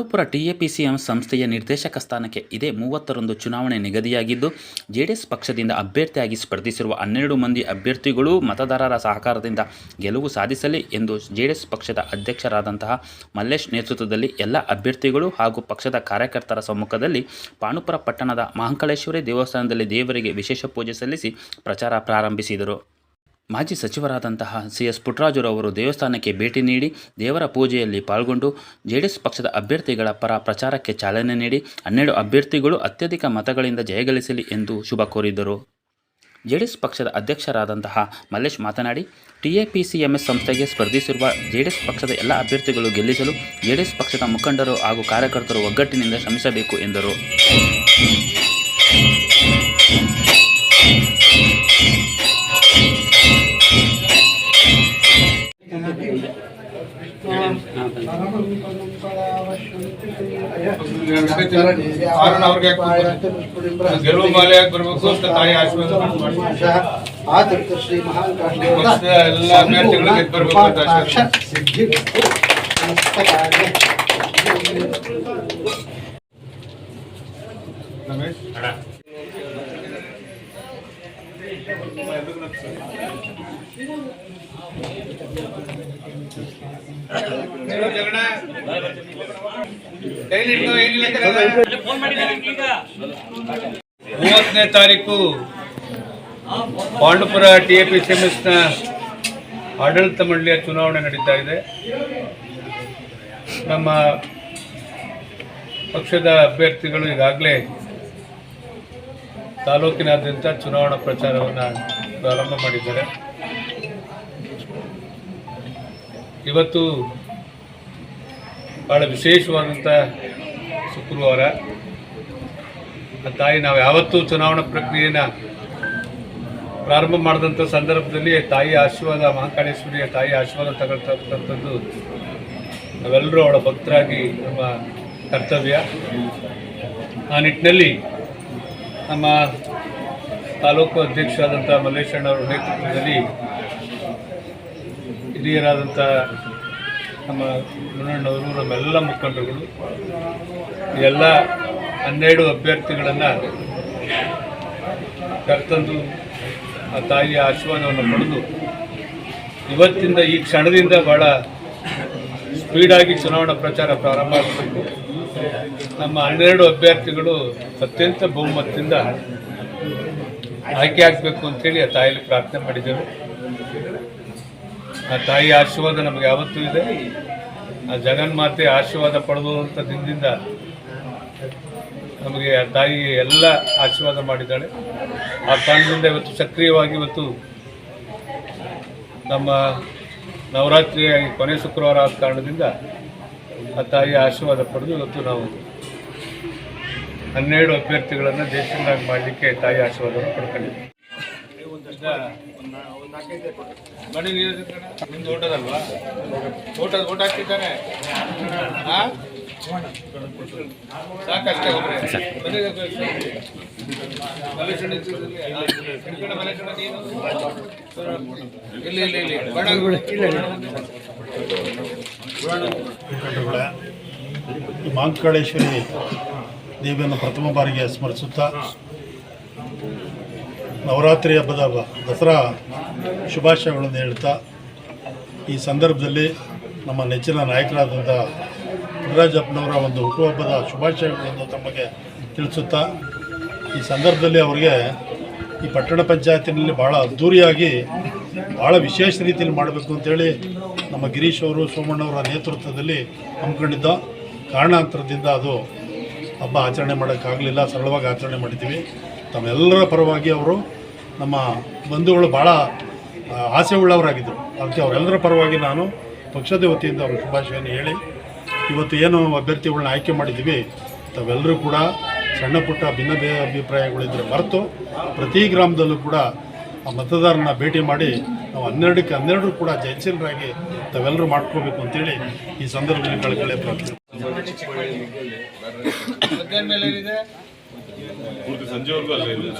ಪಾಂಡುಪುರ ಟಿಎಪಿಸಿಎಂ ಸಂಸ್ಥೆಯ ನಿರ್ದೇಶಕ ಸ್ಥಾನಕ್ಕೆ ಇದೇ ಮೂವತ್ತರಂದು ಚುನಾವಣೆ ನಿಗದಿಯಾಗಿದ್ದು, ಜೆಡಿಎಸ್ ಪಕ್ಷದಿಂದ ಅಭ್ಯರ್ಥಿಯಾಗಿ ಸ್ಪರ್ಧಿಸಿರುವ ಹನ್ನೆರಡು ಮಂದಿ ಅಭ್ಯರ್ಥಿಗಳು ಮತದಾರರ ಸಹಕಾರದಿಂದ ಗೆಲುವು ಸಾಧಿಸಲಿ ಎಂದು ಜೆಡಿಎಸ್ ಪಕ್ಷದ ಅಧ್ಯಕ್ಷರಾದಂತಹ ಮಲ್ಲೇಶ್ ನೇತೃತ್ವದಲ್ಲಿ ಎಲ್ಲ ಅಭ್ಯರ್ಥಿಗಳು ಹಾಗೂ ಪಕ್ಷದ ಕಾರ್ಯಕರ್ತರ ಸಮ್ಮುಖದಲ್ಲಿ ಪಾಣುಪುರ ಪಟ್ಟಣದ ಮಹಾಂಕಳೇಶ್ವರಿ ದೇವಸ್ಥಾನದಲ್ಲಿ ದೇವರಿಗೆ ವಿಶೇಷ ಪೂಜೆ ಸಲ್ಲಿಸಿ ಪ್ರಚಾರ ಪ್ರಾರಂಭಿಸಿದರು. ಮಾಜಿ ಸಚಿವರಾದಂತಹ ಸಿ ಎಸ್ ಪುಟ್ಟರಾಜುರವರು ದೇವಸ್ಥಾನಕ್ಕೆ ಭೇಟಿ ನೀಡಿ ದೇವರ ಪೂಜೆಯಲ್ಲಿ ಪಾಲ್ಗೊಂಡು ಜೆಡಿಎಸ್ ಪಕ್ಷದ ಅಭ್ಯರ್ಥಿಗಳ ಪರ ಪ್ರಚಾರಕ್ಕೆ ಚಾಲನೆ ನೀಡಿ ಹನ್ನೆರಡು ಅಭ್ಯರ್ಥಿಗಳು ಅತ್ಯಧಿಕ ಮತಗಳಿಂದ ಜಯಗಳಿಸಲಿ ಎಂದು ಶುಭ ಕೋರಿದರು. ಜೆಡಿಎಸ್ ಪಕ್ಷದ ಅಧ್ಯಕ್ಷರಾದಂತಹ ಮಲ್ಲೇಶ್ ಮಾತನಾಡಿ, ಟಿಎಪಿಸಿಎಂಎಸ್ ಸಂಸ್ಥೆಗೆ ಸ್ಪರ್ಧಿಸಿರುವ ಜೆಡಿಎಸ್ ಪಕ್ಷದ ಎಲ್ಲ ಅಭ್ಯರ್ಥಿಗಳು ಗೆಲ್ಲಿಸಲು ಜೆಡಿಎಸ್ ಪಕ್ಷದ ಮುಖಂಡರು ಹಾಗೂ ಕಾರ್ಯಕರ್ತರು ಒಗ್ಗಟ್ಟಿನಿಂದ ಶ್ರಮಿಸಬೇಕು ಎಂದರು. ಗೆಲುವು ಮಾಲೆ ಆಗಿ ಬರ್ಬೇಕು ಅಂತ ತಾಯಿ ಆಶೀರ್ವಾದ ಎಲ್ಲ ಅಭ್ಯರ್ಥಿಗಳು ಗೆದ್ದು ಬರ್ಬೇಕು ಅಂತ ರಮೇಶ್? ಮೂವತ್ತನೇ ತಾರೀಕು Pandupura T A P C M ಎಸ್ನ ಆಡಳಿತ ಮಂಡಳಿಯ ಚುನಾವಣೆ ನಡೀತಾ ಇದೆ. ನಮ್ಮ ಪಕ್ಷದ ಅಭ್ಯರ್ಥಿಗಳು ಈಗಾಗಲೇ ತಾಲೂಕಿನಾದ್ಯಂತ ಚುನಾವಣಾ ಪ್ರಚಾರವನ್ನು ಪ್ರಾರಂಭ ಮಾಡಿದ್ದಾರೆ. ಇವತ್ತು ಭಾಳ ವಿಶೇಷವಾದಂಥ ಶುಕ್ರವಾರ. ತಾಯಿ ನಾವು ಯಾವತ್ತೂ ಚುನಾವಣಾ ಪ್ರಕ್ರಿಯೆನ ಪ್ರಾರಂಭ ಮಾಡಿದಂಥ ಸಂದರ್ಭದಲ್ಲಿ ತಾಯಿ ಆಶೀರ್ವಾದ, ಮಹಾಕಾಳೇಶ್ವರಿಯ ತಾಯಿ ಆಶೀರ್ವಾದ ತಗೊಳ್ತಕ್ಕಂಥದ್ದು ನಾವೆಲ್ಲರೂ ಅವಳ ಭಕ್ತರಾಗಿ ನಮ್ಮ ಕರ್ತವ್ಯ. ಆ ನಿಟ್ಟಿನಲ್ಲಿ ನಮ್ಮ ತಾಲೂಕು ಅಧ್ಯಕ್ಷರಾದಂಥ ಮಲ್ಲೇಶಣ್ಣವರ ನೇತೃತ್ವದಲ್ಲಿ ಹಿರಿಯರಾದಂಥ ನಮ್ಮ ಮುನ್ನಣ್ಣವರು ನಮ್ಮೆಲ್ಲ ಮುಖಂಡರುಗಳು, ಎಲ್ಲ ಹನ್ನೆರಡು ಅಭ್ಯರ್ಥಿಗಳನ್ನು ಕರ್ತಂದು ಆ ತಾಯಿಯ ಆಶೀರ್ವಾದವನ್ನು ಪಡೆದು ಇವತ್ತಿಂದ ಈ ಕ್ಷಣದಿಂದ ಭಾಳ ಸ್ಪೀಡಾಗಿ ಚುನಾವಣಾ ಪ್ರಚಾರ ಪ್ರಾರಂಭ ಆಗಬೇಕು. ನಮ್ಮ ಹನ್ನೆರಡು ಅಭ್ಯರ್ಥಿಗಳು ಅತ್ಯಂತ ಬಹುಮತದಿಂದ ಆಯ್ಕೆ ಆಗಬೇಕು ಅಂತೇಳಿ ಆ ತಾಯಿಯಲ್ಲಿ ಪ್ರಾರ್ಥನೆ ಮಾಡಿದ್ದೇವೆ. ಆ ತಾಯಿ ಆಶೀರ್ವಾದ ನಮಗೆ ಯಾವತ್ತೂ ಇದೆ. ಆ ಜಗನ್ಮಾತೆ ಆಶೀರ್ವಾದ ಪಡೆದಂಥ ದಿನದಿಂದ ನಮಗೆ ಆ ತಾಯಿ ಎಲ್ಲ ಆಶೀರ್ವಾದ ಮಾಡಿದ್ದಾಳೆ. ಆ ಕಾರಣದಿಂದ ಇವತ್ತು ಸಕ್ರಿಯವಾಗಿ ಇವತ್ತು ನಮ್ಮ ನವರಾತ್ರಿಯ ಕೊನೆ ಶುಕ್ರವಾರ ಆದ ಕಾರಣದಿಂದ ಆ ತಾಯಿ ಆಶೀರ್ವಾದ ಪಡೆದು ಇವತ್ತು ನಾವು ಹನ್ನೆರಡು ಅಭ್ಯರ್ಥಿಗಳನ್ನು ದೇಶದಾಗಿ ಮಾಡಲಿಕ್ಕೆ ತಾಯಿ ಆಶೀರ್ವಾದವನ್ನು ಪಡ್ಕೊಂಡಿದ್ದೀವಿ. ಬನ್ನಿ ನೀರು ನಿಮ್ದು ಓಟದಲ್ವಾ? ಓಟ, ಓಟ್ ಹಾಕ್ತಿದ್ದಾನೆ? ಸಾಕಷ್ಟೇ ಒಬ್ಬರೇ ಬನ್ನಿ ನೀನು ಇಲ್ಲ ಇಲ್ಲ ದೇವಿಯನ್ನು ಪ್ರಥಮ ಬಾರಿಗೆ ಸ್ಮರಿಸುತ್ತಾ ನವರಾತ್ರಿ ಹಬ್ಬದ ದಸರಾ ಶುಭಾಶಯಗಳನ್ನು ಹೇಳ್ತಾ, ಈ ಸಂದರ್ಭದಲ್ಲಿ ನಮ್ಮ ನೆಚ್ಚಿನ ನಾಯಕರಾದಂಥ ಪುಟ್ಟರಾಜಪ್ಪನವರ ಒಂದು ಹುಟ್ಟುಹಬ್ಬದ ಶುಭಾಶಯಗಳನ್ನು ತಮಗೆ ತಿಳಿಸುತ್ತಾ, ಈ ಸಂದರ್ಭದಲ್ಲಿ ಅವರಿಗೆ ಈ ಪಟ್ಟಣ ಪಂಚಾಯತಿನಲ್ಲಿ ಭಾಳ ಅದ್ಧೂರಿಯಾಗಿ ಭಾಳ ವಿಶೇಷ ರೀತಿಯಲ್ಲಿ ಮಾಡಬೇಕು ಅಂತೇಳಿ ನಮ್ಮ ಗಿರೀಶ್ ಅವರು ಸೋಮಣ್ಣವರ ನೇತೃತ್ವದಲ್ಲಿ ಹಮ್ಮಿಕೊಂಡಿದ್ದ ಕಾರಣಾಂತರದಿಂದ ಅದು ಹಬ್ಬ ಆಚರಣೆ ಮಾಡೋಕ್ಕಾಗಲಿಲ್ಲ, ಸರಳವಾಗಿ ಆಚರಣೆ ಮಾಡಿದ್ದೀವಿ. ತಮ್ಮೆಲ್ಲರ ಪರವಾಗಿ ಅವರು ನಮ್ಮ ಬಂಧುಗಳು ಭಾಳ ಆಸೆ ಉಳ್ಳವರಾಗಿದ್ದರು ಅದಕ್ಕೆ ಅವರೆಲ್ಲರ ಪರವಾಗಿ ನಾನು ಪಕ್ಷದ ವತಿಯಿಂದ ಅವ್ರ ಶುಭಾಶಯನ್ನು ಹೇಳಿ, ಇವತ್ತು ಏನು ಅಭ್ಯರ್ಥಿಗಳನ್ನ ಆಯ್ಕೆ ಮಾಡಿದ್ದೀವಿ, ತಾವೆಲ್ಲರೂ ಕೂಡ ಸಣ್ಣ ಪುಟ್ಟ ಭಿನ್ನ ಅಭಿಪ್ರಾಯಗಳಿದ್ದರೆ ಮರೆತು ಪ್ರತಿ ಗ್ರಾಮದಲ್ಲೂ ಕೂಡ ಆ ಮತದಾರನ ಭೇಟಿ ಮಾಡಿ ನಾವು ಹನ್ನೆರಡಕ್ಕೆ ಹನ್ನೆರಡರು ಕೂಡ ಜಯಶೀಲರಾಗಿ ತಾವೆಲ್ಲರೂ ಮಾಡ್ಕೋಬೇಕು ಅಂತೇಳಿ ಈ ಸಂದರ್ಭದಲ್ಲಿ ಕಳ್ಕೊಳ್ಳೆ ಪ್ರಾರ್ಥನೆ. ಪೂರ್ತಿ ಸಂಜೆವರೆಗೂ ಅಲ್ಲೇ ಇದೆ?